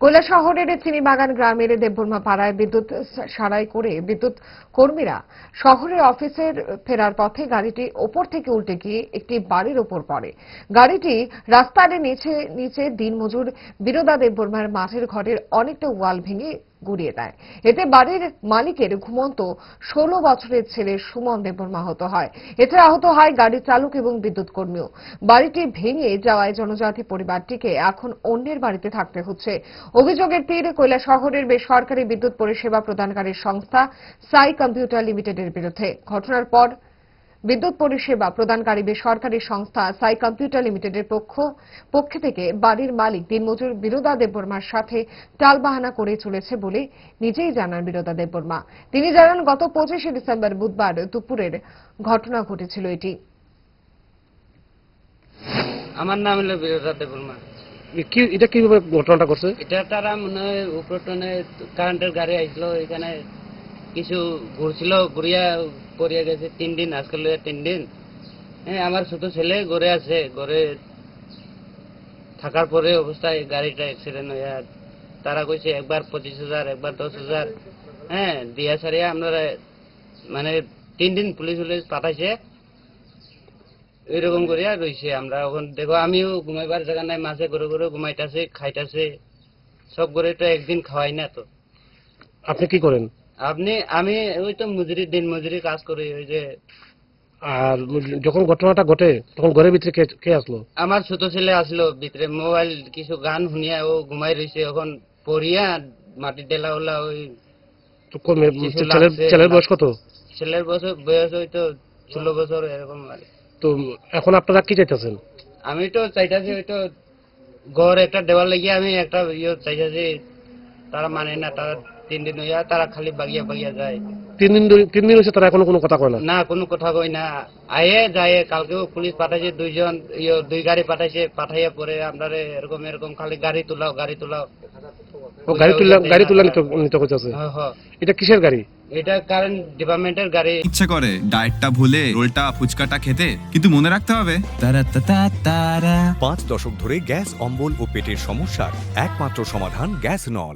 কৈলাসহরের চিনিবাগান গ্রামের দেববর্মা পাড়ায় বিদ্যুৎ সারাই করে বিদ্যুৎ কর্মীরা শহরের অফিসের ফেরার পথে গাড়িটি ওপর থেকে উল্টে গিয়ে একটি বাড়ির ওপর পড়ে। গাড়িটি রাস্তার নিচে নিচে দিনমজুর বিরোধা দেববর্মার মাঠের ঘরের অনেকটা ওয়াল ভেঙে গুড়িয়ে দেয়। এতে বাড়ির মালিকের ঘুমন্ত ষোলো বছরের ছেলে সুমন দেববর্মা আহত হয়। এতে আহত হয় গাড়ির চালক এবং বিদ্যুৎ কর্মীও। বাড়িটি ভেঙে যাওয়ায় জনজাতি পরিবারটিকে এখন অন্যের বাড়িতে থাকতে হচ্ছে। অভিযোগের তীর কৈলা শহরের বেসরকারি বিদ্যুৎ পরিষেবা প্রদানকারী সংস্থা সাই কম্পিউটার লিমিটেডের বিরুদ্ধে। ঘটনার পর বিদ্যুৎ পরিষেবা প্রদানকারী বেসরকারি সংস্থা সাই কম্পিউটার লিমিটেডের পক্ষ পক্ষে থেকে বাড়ির মালিক দিনমজুর বিরোধা দেববর্মার সাথে টালবাহানা করে চলেছে বলে নিজেই জানান বিরোধা দেববর্মা। তিনি জানান গত পঁচিশে ডিসেম্বর বুধবার দুপুরের ঘটনা ঘটেছিল এটি। আমার নাম হলো বীরদা দেবর্মা কি এটা কীভাবে ঘটনাটা করছে এটা তারা মনে হয় উপর টনে কারেন্টের গাড়ি আইছিল এখানে কিছু ঘুরছিল, ঘুরিয়া করিয়া গেছে তিন দিন আজকাল তিন দিন। হ্যাঁ আমার ছোট ছেলে ঘরে আছে, ঘরে থাকার পরে অবস্থায় গাড়িটা অ্যাক্সিডেন্ট হইয়া তারা কইছে, একবার পঁচিশ হাজার, একবার দশ হাজার। হ্যাঁ দিয়া সারিয়া আপনারা মানে তিন দিন পুলিশ উলিশ পাঠাইছে। এরকম করিয়া রইছে আমরা। এখন দেখো, আমিও ঘুমাইবার জায়গা নাই, মাঝে ঘুরে ঘুরে ঘুমাইতেছে, খাইতাছে। সব করে তো একদিন খাওয়াই না তো। আপনি কি করেন? আপনি আমি ওই তো মজুরি দিন মজুরি কাজ করি ওই যে আর যখন ঘটনাটা ঘটে তখন ঘরের ভিতরে কে কে আসলো? আমার ছোট ছেলে আসলো ভিতরে মোবাইল কিছু গান শুনিয়া ও ঘুমাই রইছে এখন পড়িয়া মাটি ডেলা ওলা ওই তো ছেলের বয়স কত? ছেলের বছর বয়স হয়তো ষোলো বছর এরকম তো এখন আপনারা কি চাইতেছেন? আমি তো চাইতাছি ওই তো ঘর একটা দেওয়ার লাগিয়ে আমি একটা ইয়ে চাইতাছি তারা মানে না তারা তিন দিন হইয়া তারা খালি বাগিয়া বাগিয়া যায়। তিন দিন ধরে- তিন দিন হয়েছে তারা এখনও কোনো কথা কয় না? না কোনো কথা কই না। আয়ে যায় কালকেও পুলিশ পাঠাইছে দুইজন ইয়ে দুই গাড়ি পাঠাইছে পাঠাইয়া পরে আমরা এরকম এরকম খালি গাড়ি তুলাও গাড়ি তুলাও। ও গাড়ি তুললা গাড়ি তুললা নিতে নিতে হ্যাঁ, হ্যাঁ। এটা কিসের গাড়ি? এটা কারেন্ট ডিপার্টমেন্টের গাড়ি। ইচ্ছে করে ডায়েটটা ভুলে রোলটা ফুচকাটা খেতে কিন্তু মনে রাখতে হবে। তারা তারা তারা পাঁচ দশক ধরে গ্যাস অম্বল ও পেটের সমস্যার একমাত্র সমাধান গ্যাস নল।